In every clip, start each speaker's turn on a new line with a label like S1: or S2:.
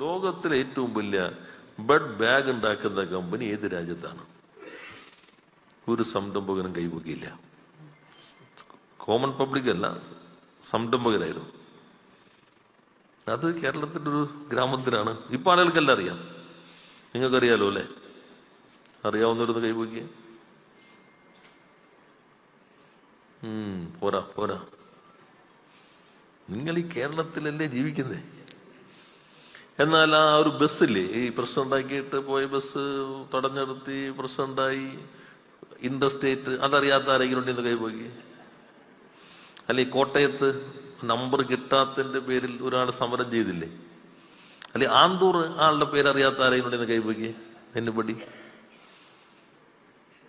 S1: ലോകത്തിലെ ഏറ്റവും വലിയ ബഡ് ബാഗ് ഉണ്ടാക്കുന്ന കമ്പനി ഏത് രാജ്യത്താണ്? ഒരു സംരംഭകനും കൈവക്കില്ല കോമൺ പബ്ലിക് അല്ല സംരംഭകരായിരുന്നു. അത് കേരളത്തിന്റെ ഒരു ഗ്രാമത്തിലാണ്. ഇപ്പൊ ആളുകൾക്കെല്ലാം അറിയാം. നിങ്ങൾക്കറിയാലോ അല്ലേ? അറിയാവുന്നവരൊന്ന് ഉം പോരാ പോരാ. നിങ്ങൾ ഈ കേരളത്തിലല്ലേ ജീവിക്കുന്നേ? എന്നാൽ ആ ഒരു ബസ്സില്ലേ ഈ പ്രശ്നം ഉണ്ടാക്കിയിട്ട് പോയ ബസ് തടഞ്ഞെടുത്തി പ്രശ്നം ഉണ്ടായി ഇൻഡർസ്റ്റേറ്റ് അതറിയാത്ത ആരെങ്കിലും ഉണ്ടെന്ന് കൈപോയി അല്ലെ കോട്ടയത്ത് നമ്പർ കിട്ടാത്തതിന്റെ പേരിൽ ഒരാൾ സമരം ചെയ്തില്ലേ? അല്ലെ ആന്തൂർ ആളുടെ പേര് അറിയാത്ത ആരെങ്കിലും ഉണ്ടെന്ന് കൈപോയി എന്നുപടി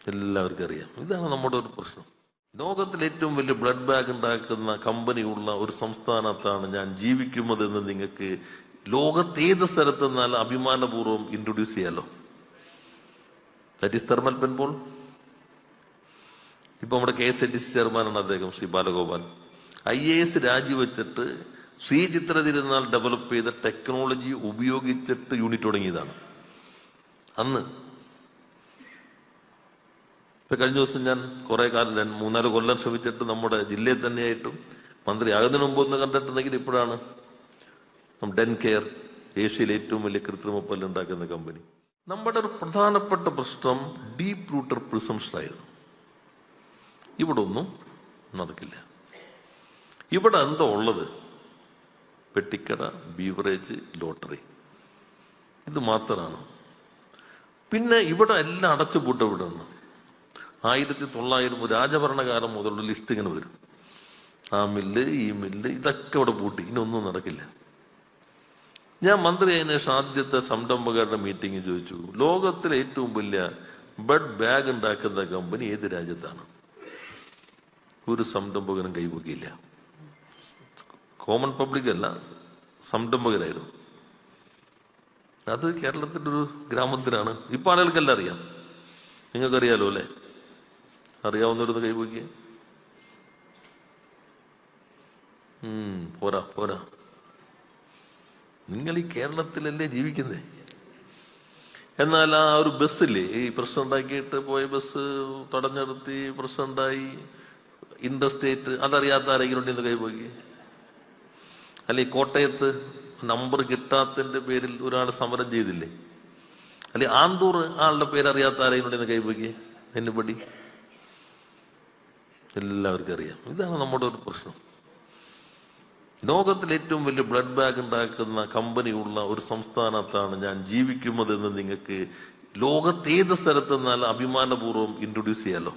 S1: എല്ലാവർക്കും അറിയാം. ഇതാണ് നമ്മുടെ ഒരു പ്രശ്നം. ലോകത്തിൽ ഏറ്റവും വലിയ ബ്ലഡ് ബാഗ് ഉണ്ടാക്കുന്ന കമ്പനിയുള്ള ഒരു സംസ്ഥാനത്താണ് ഞാൻ ജീവിക്കുന്നതെന്ന് നിങ്ങൾക്ക് ലോകത്ത് ഏത് സ്ഥലത്ത് നിന്നാൽ അഭിമാനപൂർവം ഇൻട്രൊഡ്യൂസ് ചെയ്യാലോ? ദാറ്റ് ഈസ് തെർമൽ പെൻപോൾ ഇപ്പൊ നമ്മുടെ K S N T C ചെയർമാനാണ് അദ്ദേഹം Shri Balagopal. I A S രാജിവെച്ചിട്ട് Shri Chithra Thirunal develop ചെയ്ത ടെക്നോളജി ഉപയോഗിച്ചിട്ട് യൂണിറ്റ് തുടങ്ങിയതാണ്. അന്ന് ഇപ്പൊ കഴിഞ്ഞ ദിവസം ഞാൻ കുറെ കാലം മൂന്നാൽ കൊല്ലം ശ്രമിച്ചിട്ട് നമ്മുടെ ജില്ലയിൽ തന്നെയായിട്ടും മന്ത്രി ആകുന്നതിന് മുമ്പ് ഒന്ന് കണ്ടിട്ടുണ്ടെങ്കിൽ ഇപ്പോഴാണ് ഡെൻ കെയർ ഏഷ്യയിലെ ഏറ്റവും വലിയ കൃത്രിമ പല്ലുണ്ടാക്കുന്ന കമ്പനി നമ്മുടെ ഒരു പ്രധാനപ്പെട്ട പ്രശ്നം ഡീപ് റൂട്ടർ പ്രിസംഷൻ ആയിരുന്നു. ഇവിടെ ഒന്നും നടക്കില്ല. ഇവിടെ എന്താ ഉള്ളത്? പെട്ടിക്കട ബീവറേജ് ലോട്ടറി ഇത് മാത്രമാണ് പിന്നെ ഇവിടെ എല്ലാം അടച്ചുപൂട്ട നിന്ന് ആയിരത്തി തൊള്ളായിരം രാജഭരണകാലം മുതലുള്ള ലിസ്റ്റ് ഇങ്ങനെ വരും. ആ മില്ല് ഈ മില്ല് ഇതൊക്കെ ഇവിടെ പൂട്ടി. ഇനി ഒന്നും നടക്കില്ല. ഞാൻ മന്ത്രി ആയതിനു ശേഷം ആദ്യത്തെ സംരംഭകരുടെ മീറ്റിംഗ് ചോദിച്ചു ലോകത്തിലെ ഏറ്റവും വലിയ ബഡ് ബാഗ് ഉണ്ടാക്കുന്ന കമ്പനി ഏത് രാജ്യത്താണ്? ഒരു സംരംഭകനും കൈവക്കിയില്ല. കോമൺ പബ്ലിക് അല്ല സംരംഭകരായിരുന്നു. അത് കേരളത്തിന്റെ ഒരു ഗ്രാമത്തിലാണ്. ഇപ്പൊ ആളുകൾക്കെല്ലാം അറിയാം. നിങ്ങൾക്കറിയാലോ അല്ലേ? അറിയാവുന്നവരൊന്ന് കൈവക്കിയ. പോരാ പോരാ. നിങ്ങൾ ഈ കേരളത്തിലല്ലേ ജീവിക്കുന്നത് എന്നാൽ ആ ഒരു ബസ്സില്ലേ ഈ പ്രശ്നം ഉണ്ടാക്കിയിട്ട് പോയ ബസ് തടഞ്ഞെടുത്തി പ്രശ്നം ഉണ്ടായി ഇൻഡർസ്റ്റേറ്റ് അതറിയാത്ത ആരെങ്കിലും ഉണ്ടെന്ന് കൈപോക്കി അല്ലെ കോട്ടയത്ത് നമ്പർ കിട്ടാത്തതിന്റെ പേരിൽ ഒരാൾ സമരം ചെയ്തില്ലേ? അല്ലെ ആന്തൂർ ആളുടെ പേര് അറിയാത്ത ആരെങ്കിലും ഉണ്ടെന്ന് കൈപോയി എന്നുപടി എല്ലാവർക്കും അറിയാം. ഇതാണ് നമ്മുടെ ഒരു പ്രശ്നം. ലോകത്തിലെ ഏറ്റവും വലിയ ബ്ലഡ് ബാഗ് ഉണ്ടാക്കുന്ന കമ്പനിയുള്ള ഒരു സംസ്ഥാനത്താണ് ഞാൻ ജീവിക്കുന്നതെന്ന് നിങ്ങൾക്ക് ലോകത്ത് ഏത് സ്ഥലത്ത് നിന്നാൽ അഭിമാനപൂർവം ഇൻട്രൊഡ്യൂസ് ചെയ്യാലോ?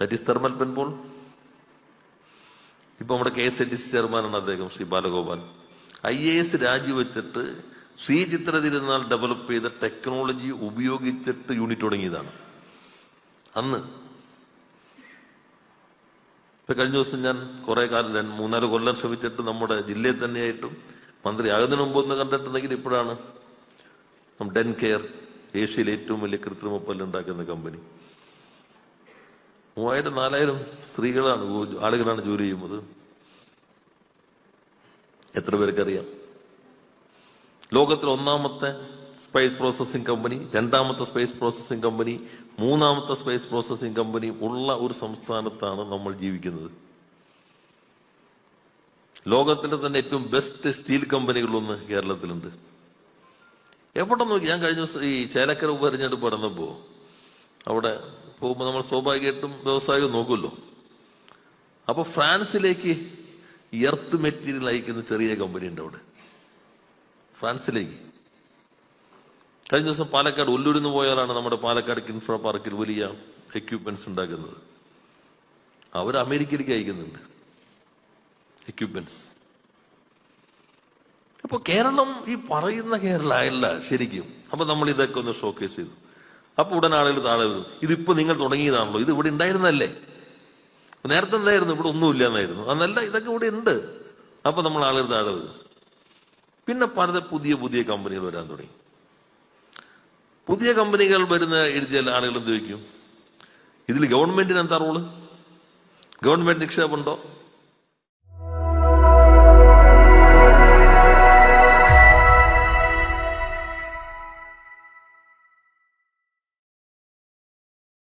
S1: ദാറ്റ് ഈസ് തെർമൽ പെൻപോൾ ഇപ്പൊ നമ്മുടെ K S N T C ചെയർമാനാണ് അദ്ദേഹം Shri Balagopal. I A S രാജിവെച്ചിട്ട് Shri Chithra Thirunal develop ചെയ്ത ടെക്നോളജി ഉപയോഗിച്ചിട്ട് യൂണിറ്റ് തുടങ്ങിയതാണ്. അന്ന് ഇപ്പൊ കഴിഞ്ഞ ദിവസം ഞാൻ കുറെ കാലം മൂന്നാൽ കൊല്ലം ശ്രമിച്ചിട്ട് നമ്മുടെ ജില്ലയിൽ തന്നെയായിട്ടും മന്ത്രി ആകുന്നതിന് മുമ്പ് ഒന്ന് കണ്ടിട്ടുണ്ടെങ്കിൽ ഇപ്പോഴാണ് ഡെൻ കെയർ ഏഷ്യയിലെ ഏറ്റവും വലിയ കൃത്രിമ പല്ലുണ്ടാക്കുന്ന കമ്പനി. മൂവായിരം നാലായിരം സ്ത്രീകളാണ് ആളുകളാണ് ജോലി ചെയ്യുന്നത്. എത്ര പേർക്കറിയാം? ലോകത്തിലെ ഒന്നാമത്തെ സ്പേസ് പ്രോസസ്സിംഗ് കമ്പനി രണ്ടാമത്തെ സ്പേസ് പ്രോസസ്സിംഗ് കമ്പനി മൂന്നാമത്തെ സ്പേസ് പ്രോസസ്സിംഗ് കമ്പനി ഉള്ള ഒരു സംസ്ഥാനത്താണ് നമ്മൾ ജീവിക്കുന്നത്. ലോകത്തിലെ തന്നെ ഏറ്റവും ബെസ്റ്റ് സ്റ്റീൽ കമ്പനികളൊന്ന് കേരളത്തിലുണ്ട്. എവിടെ നോക്കി ഞാൻ കഴിഞ്ഞ ദിവസം ഈ ചേലക്കര ഉപതെരഞ്ഞെടുപ്പ് നടന്നപ്പോ അവിടെ പോകുമ്പോൾ നമ്മൾ സ്വാഭാവികമായിട്ടും വ്യവസായം നോക്കുമല്ലോ. അപ്പൊ ഫ്രാൻസിലേക്ക് എർത്ത് മെറ്റീരിയൽ അയക്കുന്ന ചെറിയ കമ്പനി ഉണ്ട് അവിടെ. ഫ്രാൻസിലേക്ക്. കഴിഞ്ഞ ദിവസം പാലക്കാട് ഒല്ലൂരിന്ന് പോയാലാണ് നമ്മുടെ പാലക്കാട് കിൻഫ്ര പാർക്കിൽ വലിയ എക്യുപ്മെന്റ്സ് ഉണ്ടാക്കുന്നത്. അവർ അമേരിക്കയിലേക്ക് അയക്കുന്നുണ്ട്. എക്യുപ്മെന്റ്സ് അപ്പൊ കേരളം ഈ പറയുന്ന കേരള അല്ല ശരിക്കും. അപ്പൊ നമ്മൾ ഇതൊക്കെ ഒന്ന് ഷോക്കേസ് ചെയ്തു. അപ്പൊ ഉടൻ ആളുകൾ താഴെ വരും. ഇതിപ്പോ നിങ്ങൾ തുടങ്ങിയതാണല്ലോ. ഇത് ഇവിടെ ഉണ്ടായിരുന്നല്ലേ? നേരത്തെ എന്തായിരുന്നു? ഇവിടെ ഒന്നുമില്ല എന്നായിരുന്നു അന്നല്ല ഇതൊക്കെ ഇവിടെ ഉണ്ട്. അപ്പൊ നമ്മൾ ആളുകൾ താഴെ വരും. പിന്നെ പല പുതിയ പുതിയ കമ്പനികൾ വരാൻ തുടങ്ങി. പുതിയ കമ്പനികൾ വരുന്ന എഴുതിയാൽ ആളുകൾ എന്ത് വയ്ക്കും? ഇതിൽ ഗവൺമെന്റിന് എന്താ റോൾ? ഗവൺമെന്റ് നിക്ഷേപമുണ്ടോ?